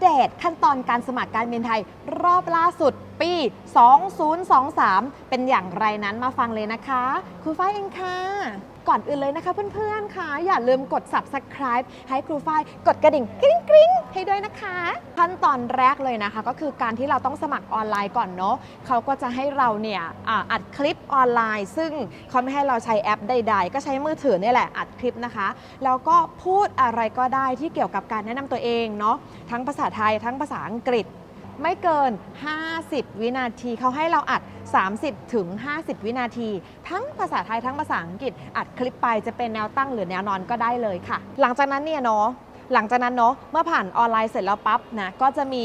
เดตขั้นตอนการสมัครการบินไทยรอบล่าสุด ปี 2023 เป็นอย่างไรนั้นมาฟังเลยนะคะครูฝ้ายเองค่ะ ก่อนอื่นเลยนะคะเพื่อนๆ ค่ะ อย่าลืมกด subscribe ให้ครูฝ้ายกดกระดิ่งกริ๊งกริ๊งให้ด้วยนะคะ ขั้นตอนแรกเลยนะคะ ก็คือการที่เราต้องสมัครออนไลน์ก่อนเนาะเขาก็จะให้เราเนี่ยอ,อัดคลิปออนไลน์ ซึ่งเขาไม่ให้เราใช้แอปใด ๆ ก็ใช้มือถือนี่แหละอัดคลิปนะคะ แล้วก็พูดอะไรก็ได้ที่เกี่ยวกับการแนะนำตัวเองเนาะทั้งภาษาไทยทั้งภาษาอังกฤษ ไม่เกิน 50 วินาทีเขาให้เราอัด 30 ถึง 50 วินาที ทั้งภาษาไทยทั้งภาษาอังกฤษอัดคลิปไปจะเป็นแนวตั้งหรือแนวนอนก็ได้เลยค่ะ หลังจากนั้นเนี่ยเนาะหลังจากนั้นเนาะเมื่อผ่านออนไลน์เสร็จแล้วปั๊บนะก็จะมี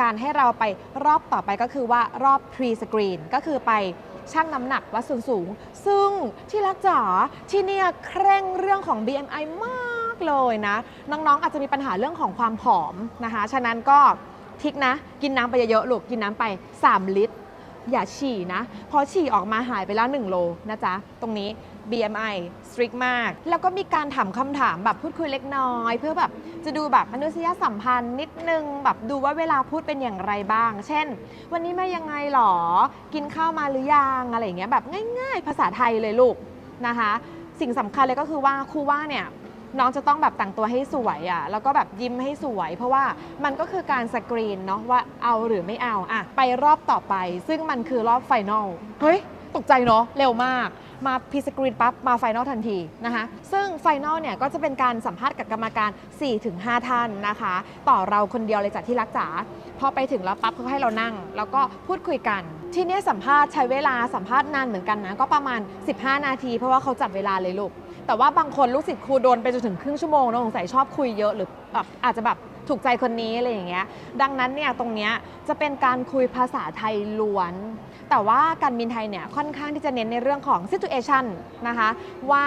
การให้เราไปรอบต่อไปก็คือว่ารอบ pre screen ก็คือไปชั่งน้ำหนักวัดส่วนสูง ซึ่งที่รักจ๋าที่เนี่ยเคร่งเรื่องของ BMI มากเลยนะ น้องๆ อาจจะมีปัญหาเรื่องของความผอมนะคะ ฉะนั้นก็ ทิกนะ กินน้ำไปเยอะๆลูกกินน้ำไป 3 ลิตร อย่าฉี่นะ พอฉี่ออกมาหายไปแล้ว 1 โลนะจ๊ะ ตรงนี้ BMI strict มาก แล้วก็มีการถามคำถามแบบพูดคุยเล็กน้อย เพื่อแบบจะดูแบบมนุษยสัมพันธ์นิดนึง แบบดูว่าเวลาพูดเป็นอย่างไรบ้าง เช่น วันนี้มายังไงหรอ กินข้าวมาหรือยังอะไรอย่างเงี้ยแบบง่าย ๆ ภาษาไทยเลยลูกนะคะ สิ่งสำคัญเลยก็คือว่าครูว่าเนี่ย น้องจะต้องแบบแต่งตัวให้สวยอะ่ะแล้วก็แบบยิ้มให้สวย เพราะว่ามันก็คือการสกรีนเนาะว่าเอาหรือไม่เอาอะไปรอบต่อไป ซึ่งมันคือรอบไฟนอลเฮ้ยตกใจเนาะเร็วมาก มาพ e สกรีนปั๊บมาไฟนอลทันทีนะคะซึ่งไฟนอลเนี่ยก็จะเป็นการสัมภาษณ์กับกรรมการ 4-5 ท่านนะคะ ต่อเราคนเดียวเลยจากที่รักจ๋าพอไปถึงแล้วปั๊บเขาให้เรานั่ง แล้วก็พูดคุยกันที่เนี่ยสัมภาษณ์ใช้เวลาสัมภาษณ์นานเหมือนกันนะก็ประมาณ 15 นาที เพราะว่าเขาจับเวลาเลยลูก แต่ว่าบางคนลูกศิษย์ครูโดนไปจนถึงครึ่งชั่วโมงเนะสงสัยชอบคุยเยอะหรือแบบอาจจะแบบถูกใจคนนี้อะไรอย่างเงี้ย ดังนั้นเนี่ยตรงเนี้ยจะเป็นการคุยภาษาไทยล้วน แต่ว่าการบินไทยเนี่ยค่อนข้างที่จะเน้นในเรื่องของ situation นะคะว่า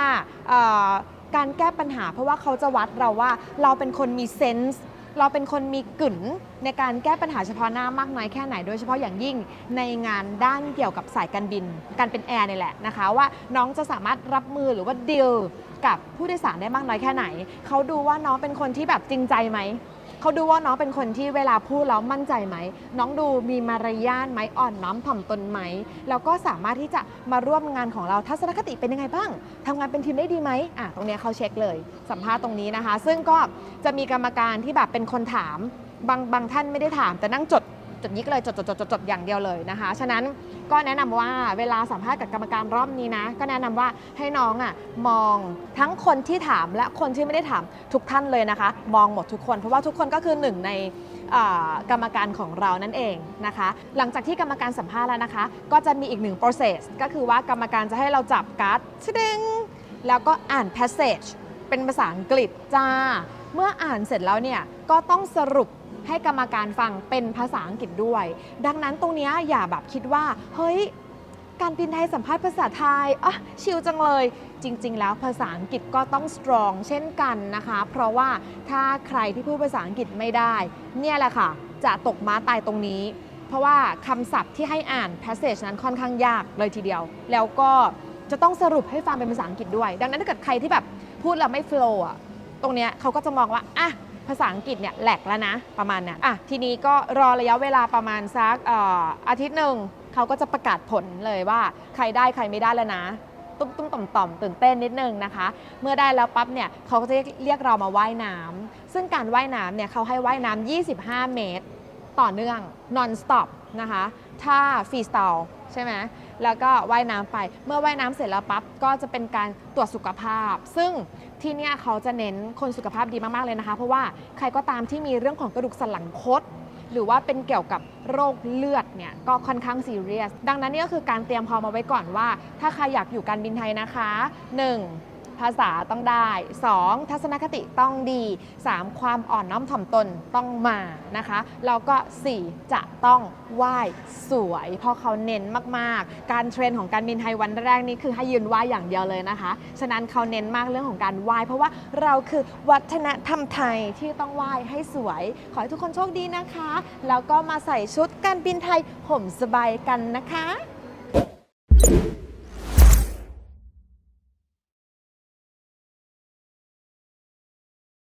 การแก้ปัญหาเพราะว่าเขาจะวัดเราว่าเราเป็นคนมีเซนส์ เราเป็นคนมีกึ่นในการแก้ปัญหาเฉพาะหน้ามากน้อยแค่ไหน โดยเฉพาะอย่างยิ่งในงานด้านเกี่ยวกับสายการบิน การเป็นแอร์นี่แหละนะคะ ว่าน้องจะสามารถรับมือหรือว่าดีลกับผู้โดยสารได้มากน้อยแค่ไหน เขาดูว่าน้องเป็นคนที่แบบจริงใจไหม เขาดูว่าน้องเป็นคนที่เวลาพูดแล้วมั่นใจไหม น้องดูมีมารยาทไหมอ่อนน้อมถ่อมตนไหม แล้วก็สามารถที่จะมาร่วมงานของเราทัศนคติเป็นยังไงบ้างทำงานเป็นทีมได้ดีไหมอะตรงเนี้ยเขาเช็คเลย สัมภาษณ์ตรงนี้นะคะ ซึ่งก็จะมีกรรมการที่แบบเป็นคนถามบางบางท่านไม่ได้ถามแต่นั่งจด จดยิกเลยจดจดจดจดจดอย่างเดียวเลยนะคะ ฉะนั้นก็แนะนำว่าเวลาสัมภาษณ์กับกรรมการรอบนี้นะ ก็แนะนำว่าให้น้องอะมองทั้งคนที่ถามและคนที่ไม่ได้ถามทุกท่านเลยนะคะ มองหมดทุกคน เพราะว่าทุกคนก็คือหนึ่งในกรรมการของเรานั่นเองนะคะ หลังจากที่กรรมการสัมภาษณ์แล้วนะคะ ก็จะมีอีกหนึ่ง process ก็คือว่ากรรมการจะให้เราจับการ์ดชดึงแล้วก็อ่าน passage เป็นภาษาอังกฤษจ้า เมื่ออ่านเสร็จแล้วเนี่ย ก็ต้องสรุป ให้กรรมการฟังเป็นภาษาอังกฤษด้วย ดังนั้นตรงนี้อย่าแบบคิดว่า เฮ้ย การบินไทยสัมภาษณ์ภาษาไทยอะชิลจังเลย จริง ๆ แล้วภาษาอังกฤษก็ต้องสตรองเช่นกันนะคะ เพราะว่าถ้าใครที่พูดภาษาอังกฤษไม่ได้ เนี่ยแหละค่ะ จะตกม้าตายตรงนี้ เพราะว่าคำศัพท์ที่ให้อ่าน passage นั้นค่อนข้างยากเลยทีเดียว แล้วก็จะต้องสรุปให้ฟังเป็นภาษาอังกฤษด้วย ดังนั้นถ้าเกิดใครที่แบบพูดแล้วไม่ flow อะตรงเนี้ยเขาก็จะมองว่าอะ ภาษาอังกฤษเนี่ยแหลกแล้วนะประมาณนั้นอะทีนี้ก็รอระยะเวลาประมาณสักอออาทิตย์หนึ่งเขาก็จะประกาศผลเลยว่าใครได้ใครไม่ได้แล้วนะตุ้มตุ้มต่อมต่อมตื่นเต้นนิดนึงนะคะ เมื่อได้แล้วปั๊บเนี่ยเขาก็จะเรียกเรามาว่ายน้ำซึ่งการว่ายน้ำเนี่ยเขาให้ว่ายน้ำ25 เมตร ต่อเนื่อง non stop นะคะ ถ้าฟรีสไตล์ ใช่ไหมแล้วก็ว่ายน้ำไป เมื่อว่ายน้ำเสร็จแล้วปั๊บก็จะเป็นการตรวจสุขภาพ ซึ่งที่เนี่ยเขาจะเน้นคนสุขภาพดีมากๆเลยนะคะ เพราะว่าใครก็ตามที่มีเรื่องของกระดูกสันหลังคดหรือว่าเป็นเกี่ยวกับโรคเลือดเนี่ยก็ค่อนข้างซีเรียส ดังนั้นนี่ก็คือการเตรียมพร้อมมาไว้ก่อนว่า ถ้าใครอยากอยู่การบินไทยนะคะ 1. ภาษาต้องได้ 2. ทัศนคติต้องดี 3. ความอ่อนน้อมถ่อมตนต้องมานะคะแล้วก็ 4. จะต้องไหว้สวย เพราะเขาเน้นมากๆ การเทรนของการบินไทยวันแรกนี่คือให้ยืนไหว้อย่างเดียวเลยนะคะ ฉะนั้นเขาเน้นมากเรื่องของการไหว้เพราะว่าเราคือวัฒนธรรมไทยที่ต้องไหว้ให้สวย ขอให้ทุกคนโชคดีนะคะ แล้วก็มาใส่ชุดการบินไทยห่มสบายกันนะคะ